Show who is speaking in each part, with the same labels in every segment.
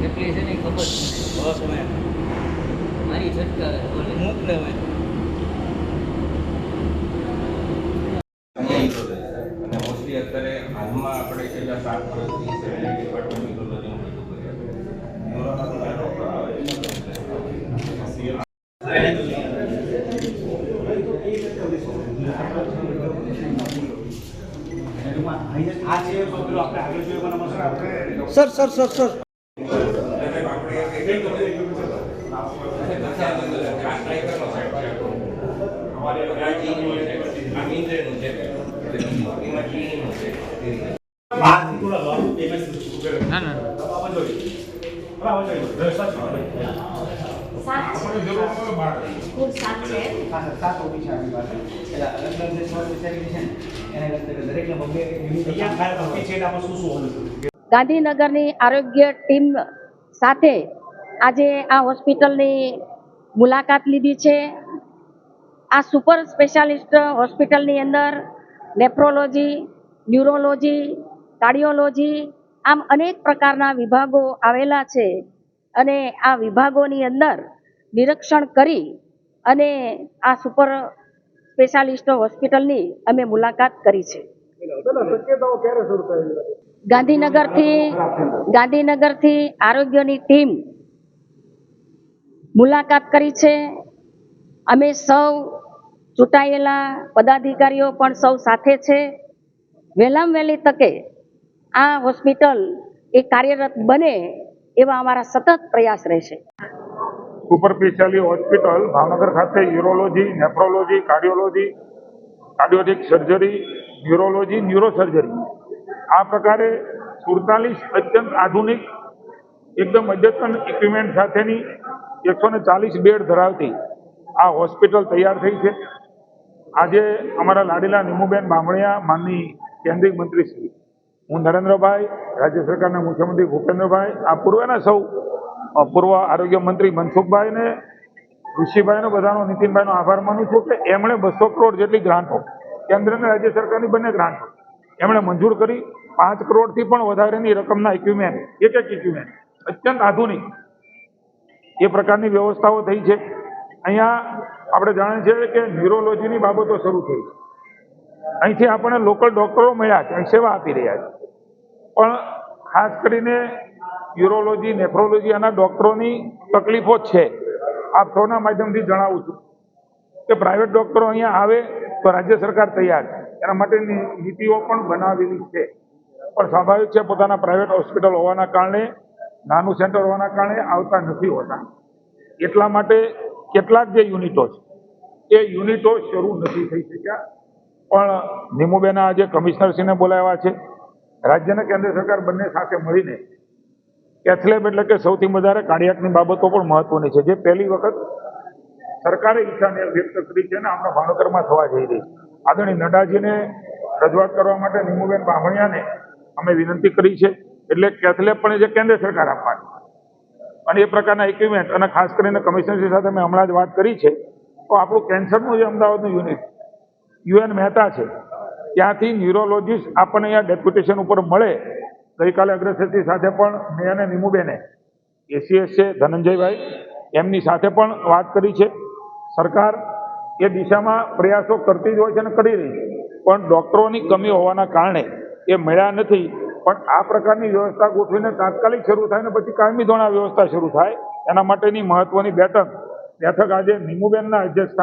Speaker 1: કેટલી છે ને એ ખબર જ નથી.
Speaker 2: બસ મેં
Speaker 1: મારી ઝટકા
Speaker 2: મૂક ને
Speaker 3: અને મોસ્ટલી અત્યારે હાલમાં આપણે છેલ્લા સાત વર્ષથી બધું કર્યા
Speaker 2: સર સર સર સર
Speaker 1: ના ના
Speaker 4: કુલ સાત છે ગાંધીનગરની આરોગ્ય ટીમ સાથે આજે આ હોસ્પિટલની મુલાકાત લીધી છે. આ સુપર સ્પેશિયાલિસ્ટ હોસ્પિટલની અંદર નેફ્રોલોજી, ન્યુરોલોજી, કાર્ડિયોલોજી આમ અનેક પ્રકારના વિભાગો આવેલા છે અને આ વિભાગોની અંદર નિરીક્ષણ કરી અને આ સુપર સ્પેશિયાલિસ્ટ હોસ્પિટલની અમે મુલાકાત કરી છે. ગાંધીનગરથી ગાંધીનગરથી આરોગ્યની ટીમ મુલાકાત કરી છે. અમે સૌ ચૂંટાયેલા પદાધિકારીઓ પણ સૌ સાથે છે. વહેલામ વહેલી તકે આ હોસ્પિટલ એ કાર્યરત બને એવા અમારા સતત પ્રયાસ રહેશે.
Speaker 5: સુપર સ્પેશિયાલિટી હોસ્પિટલ ભાવનગર ખાતે urology, nephrology, cardiology cardiothoracic surgery, neurology, neurosurgery. આ પ્રકારે સુડતાલીસ અત્યંત આધુનિક, એકદમ અદ્યતન ઇક્વિપમેન્ટ સાથેની એકસો ને ચાલીસ બેડ ધરાવતી આ હોસ્પિટલ તૈયાર થઈ છે. આજે અમારા લાડીલા નિમુબેન બામણિયા માનની કેન્દ્રીય મંત્રી શ્રી હું નરેન્દ્રભાઈ, રાજ્ય સરકારના મુખ્યમંત્રી ભૂપેન્દ્રભાઈ, આ પૂર્વેના સૌ પૂર્વ આરોગ્ય મંત્રી મનસુખભાઈને, ઋષિભાઈનો, બધાનો, નીતિનભાઈનો આભાર માનું છું કે એમણે બસો કરોડ જેટલી ગ્રાન્ટો, કેન્દ્ર અને રાજ્ય સરકારની બંને ગ્રાન્ટો, એમણે મંજૂર કરી. પાંચ કરોડથી પણ વધારેની રકમના ઇક્વિપમેન્ટ એક એક ઇક્વિપમેન્ટ અત્યંત આધુનિક એ પ્રકારની વ્યવસ્થાઓ થઈ છે. અહીંયા આપણે જાણીએ છીએ કે ન્યુરોલોજીની બાબતો શરૂ થઈ છે. અહીંથી આપણને લોકલ ડોક્ટરો મળ્યા છે, અહીં સેવા આપી રહ્યા છે. પણ ખાસ કરીને યુરોલોજી નેફ્રોલોજી આના ડોક્ટરોની તકલીફો છે. આપ સૌના માધ્યમથી જણાવું છું કે પ્રાઇવેટ ડોક્ટરો અહીંયા આવે તો રાજ્ય સરકાર તૈયાર છે. એના માટેની નીતિઓ પણ બનાવેલી છે. પણ સ્વાભાવિક છે, પોતાના પ્રાઇવેટ હોસ્પિટલ હોવાના કારણે નાનું સેન્ટર હોવાના કારણે આવતા નથી હોતા. એટલા માટે કેટલાક જે યુનિટો છે, એ યુનિટો શરૂ નથી થઈ શક્યા. પણ નિમુબેના આજે કમિશનરશ્રીને બોલાવ્યા છે. રાજ્ય અને કેન્દ્ર સરકાર બંને સાથે મળીને એથલેબ એટલે કે સૌથી વધારે કાર્ડિયાકની બાબતો પણ મહત્વની છે. જે પહેલી વખત સરકારે ઈચ્છાને વ્યક્ત કરી છે અને આપણા ભાવનગરમાં થવા જઈ રહી છે. આદરણીય નડાજીને રજૂઆત કરવા માટે નિમુબેન બામણિયાને અમે વિનંતી કરી છે. એટલે કેથલેબ પણ જે કેન્દ્ર સરકાર આપવાની. અને એ પ્રકારના ઇક્વિપમેન્ટ અને ખાસ કરીને કમિશનરશ્રી સાથે મેં હમણાં જ વાત કરી છે. તો આપણું કેન્સરનું જે અમદાવાદનું યુનિટ યુએન મહેતા છે. ત્યાંથી ન્યુરોલોજીસ્ટ આપણને અહીંયા ડેપ્યુટેશન ઉપર મળે. ગઈકાલે અગ્રસચિવ સાથે પણ મેં અને નિમુબેને એસીએસ છે, ધનંજયભાઈ, એમની સાથે પણ વાત કરી છે. સરકાર એ દિશામાં પ્રયાસો કરતી જ હોય છે અને કરી રહી છે. પણ ડૉક્ટરોની કમી હોવાના કારણે એ મળ્યા નથી. પણ આ પ્રકારની વ્યવસ્થા ગોઠવીને તાત્કાલિક શરૂ થાય ને પછી કાયમી ધોરણે વ્યવસ્થા શરૂ થાય, એના માટેની મહત્વની બેઠક બેઠક આજે નીમુબેનના અધ્યક્ષ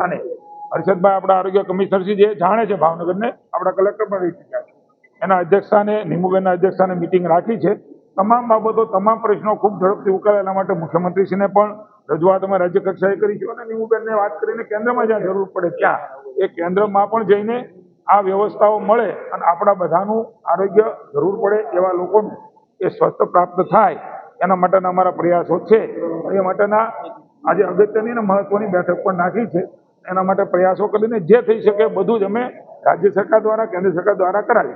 Speaker 5: હર્ષદભાઈ આપણા આરોગ્ય કમિશનરશ્રી જે જાણે છે ભાવનગરને, આપણા કલેક્ટર પણ રહી ચૂક્યા છે. એના અધ્યક્ષસ્થાને, નિમુબેનના નીમુબેનના અધ્યક્ષ મિટિંગ રાખી છે. તમામ બાબતો, તમામ પ્રશ્નો ખૂબ ઝડપથી ઉકેલે એના માટે મુખ્યમંત્રીશ્રીને પણ રજૂઆત અમે રાજ્ય કક્ષાએ કરી છે. અને નીમુબેનને વાત કરીને કેન્દ્રમાં જ્યાં જરૂર પડે ત્યાં. એ કેન્દ્રમાં પણ જઈને આ વ્યવસ્થાઓ મળે અને આપણા બધાનું આરોગ્ય જરૂર પડે એવા લોકોનું એ સ્વસ્થ પ્રાપ્ત થાય, એના માટેના અમારા પ્રયાસો છે. એ માટેના આજે અગત્યની અને મહત્વની બેઠક પણ નાખી છે. એના માટે પ્રયાસો કરીને જે થઈ શકે બધું જ અમે રાજ્ય સરકાર દ્વારા, કેન્દ્ર સરકાર દ્વારા કરાવી